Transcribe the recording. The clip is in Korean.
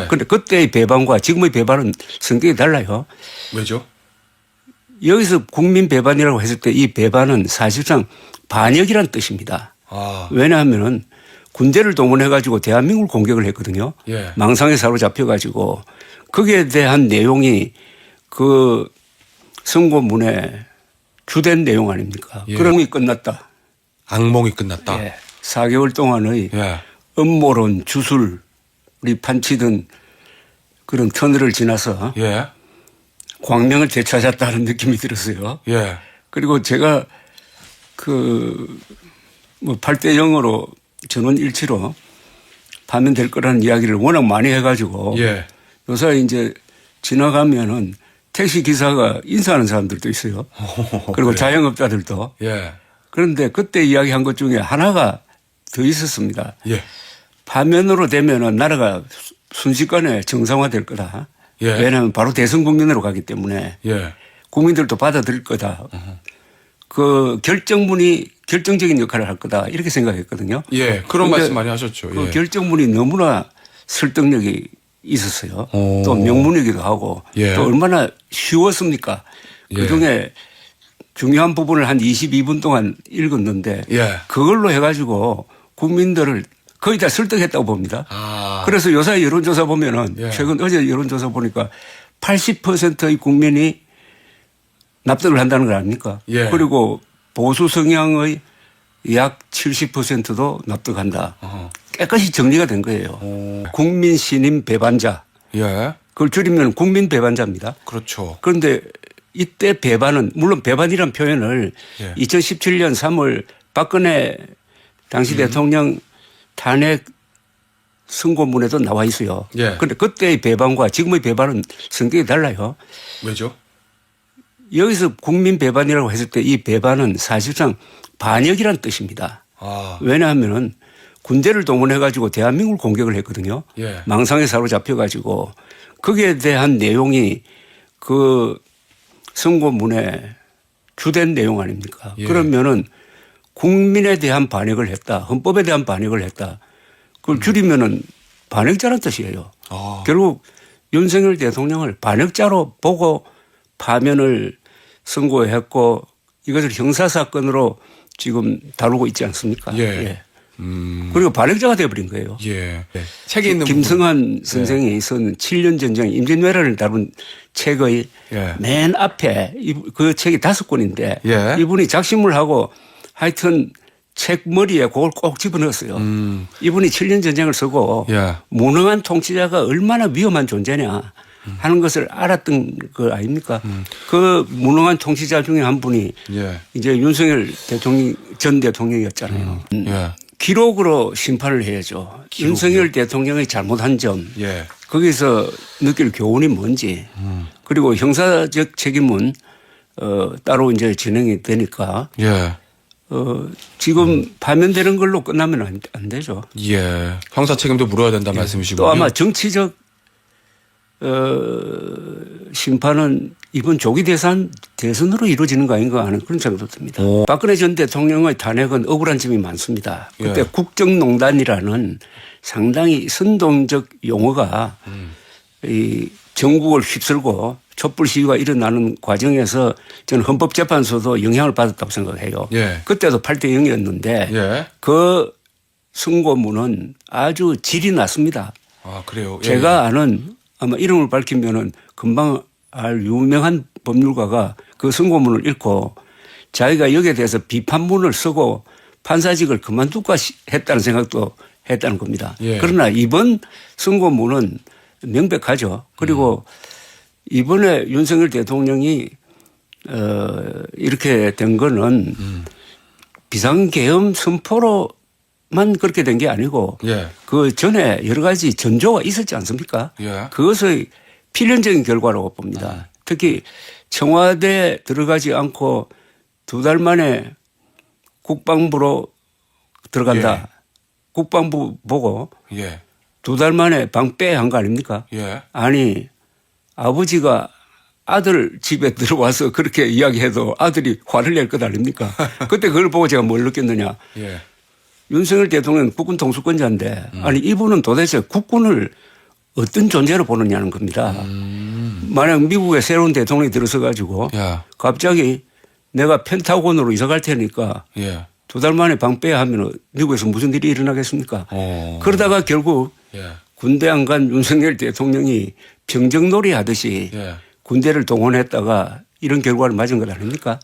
네. 그런데 그때의 배반과 지금의 배반은 성격이 달라요. 왜죠? 여기서 국민 배반이라고 했을 때 이 배반은 사실상 반역이란 뜻입니다. 아, 왜냐하면은 군대를 동원해 가지고 대한민국을 공격을 했거든요. 예. 망상에 사로잡혀 가지고 거기에 대한 내용이 그 선고문의 주된 내용 아닙니까? 예. 그럼이 끝났다. 악몽이 끝났다. 예. 4개월 동안의 예. 음모론 주술 우리 판치던 그런 터널을 지나서 예. 광명을 되찾았다는 느낌이 들었어요. 예. 그리고 제가 그, 뭐 8대 0으로 전원 일치로 파면 될 거라는 이야기를 워낙 많이 해가지고 예. 요새 이제 지나가면은 택시 기사가 인사하는 사람들도 있어요. 그리고 그래요? 자영업자들도. 예. 그런데 그때 이야기한 것 중에 하나가 더 있었습니다. 예. 파면으로 되면은 나라가 수- 순식간에 정상화될 거다. 예. 왜냐하면 바로 대선 국면으로 가기 때문에 예. 국민들도 받아들일 거다. 그 결정문이 결정적인 역할을 할 거다. 이렇게 생각했거든요. 예. 그런 말씀 많이 하셨죠. 그 예. 결정문이 너무나 설득력이 있었어요. 오. 또 명문이기도 하고 예. 또 얼마나 쉬웠습니까? 예. 그 중에 중요한 부분을 한 22분 동안 읽었는데 예. 그걸로 해가지고 국민들을 거의 다 설득했다고 봅니다. 아. 그래서 요새 여론조사 보면은 예. 최근 어제 여론조사 보니까 80%의 국민이 납득을 한다는 거 아닙니까? 예. 그리고 보수 성향의 약 70%도 납득한다. 어허. 깨끗이 정리가 된 거예요. 오. 국민 신임 배반자. 예. 그걸 줄이면 국민 배반자입니다. 그렇죠. 그런데 이때 배반은 물론 배반이란 표현을 예. 2017년 3월 박근혜 당시 음. 대통령 탄핵 선고문에도 나와 있어요. 예. 그런데 그때의 배반과 지금의 배반은 성격이 달라요. 왜죠? 여기서 국민 배반이라고 했을 때 이 배반은 사실상 반역이란 뜻입니다. 아. 왜냐하면은 군대를 동원해 가지고 대한민국을 공격을 했거든요. 예. 망상에 사로잡혀 가지고 거기에 대한 내용이 그 선고문의 주된 내용 아닙니까? 예. 그러면은 국민에 대한 반역을 했다. 헌법에 대한 반역을 했다. 음. 그걸 줄이면은 반역자란 뜻이에요. 아. 결국 윤석열 대통령을 반역자로 보고 파면을 선고했고 이것을 형사사건으로 지금 다루고 있지 않습니까? 예. 음. 그리고 반역자가 되어버린 거예요. 예. 네. 책에 있는 김성한 선생이 쓴 7년 전쟁 임진왜란을 다룬 책의 예. 맨 앞에 이- 그 책이 다섯 권인데 예. 이분이 작심을 하고 하여튼 책 머리에 그걸 꼭 집어넣었어요. 음. 이분이 7년 전쟁을 쓰고 예. 무능한 통치자가 얼마나 위험한 존재냐 하는 것을 알았던 거 아닙니까? 그 무능한 통치자 중에 한 분이 예. 이제 윤석열 대통령 전 대통령이었잖아요. 음. 예. 기록으로 심판을 해야죠. 기록이요? 윤석열 대통령의 잘못한 점, 예. 거기서 느낄 교훈이 뭔지, 그리고 형사적 책임은 어, 따로 이제 진행이 되니까 예. 어, 지금 파면되는 걸로 끝나면 안, 안 되죠. 예. 형사 책임도 물어야 된다 말씀이시고. 또 아마 정치적 어, 심판은 이번 조기 대선 대선으로 이루어지는 거 아닌가 하는 그런 생각도 듭니다. 오. 박근혜 전 대통령의 탄핵은 억울한 점이 많습니다. 그때 예. 국정농단이라는 상당히 선동적 용어가 이 전국을 휩쓸고 촛불 시위가 일어나는 과정에서 저는 헌법재판소도 영향을 받았다고 생각해요. 예. 그때도 8대 0이었는데 예. 그 선고문은 아주 질이 났습니다. 아, 그래요. 예. 제가 아는 아마 이름을 밝히면은 금방 알 유명한 법률가가 그 선고문을 읽고 자기가 여기에 대해서 비판문을 쓰고 판사직을 그만둘까 시- 했다는 생각도 했다는 겁니다. 예. 그러나 이번 선고문은 명백하죠. 그리고 이번에 윤석열 대통령이 어 이렇게 된 거는 비상계엄 선포로만 그렇게 된 게 아니고 예. 그 전에 여러 가지 전조가 있었지 않습니까? 예. 그것의 필연적인 결과라고 봅니다. 특히 청와대에 들어가지 않고 두 달 만에 국방부로 들어간다. 예. 국방부 보고 예. 두달 만에 방 빼 한 거 아닙니까? 예. 아니 아버지가 아들 집에 들어와서 그렇게 이야기해도 아들이 화를 낼 것 아닙니까? 그때 그걸 보고 제가 뭘 느꼈느냐. 예. 윤석열 대통령은 국군 통수권자인데 음. 아니 이분은 도대체 국군을 어떤 존재로 보느냐는 겁니다. 음. 만약 미국의 새로운 대통령이 들어서 가지고 야, 갑자기 내가 펜타곤으로 이사 갈 테니까 예. 두달 만에 방 빼야 하면 미국에서 무슨 일이 일어나겠습니까? 어. 그러다가 결국 예. 군대 안 간 윤석열 대통령이 병정놀이 하듯이 예. 군대를 동원했다가 이런 결과를 맞은 것 아닙니까?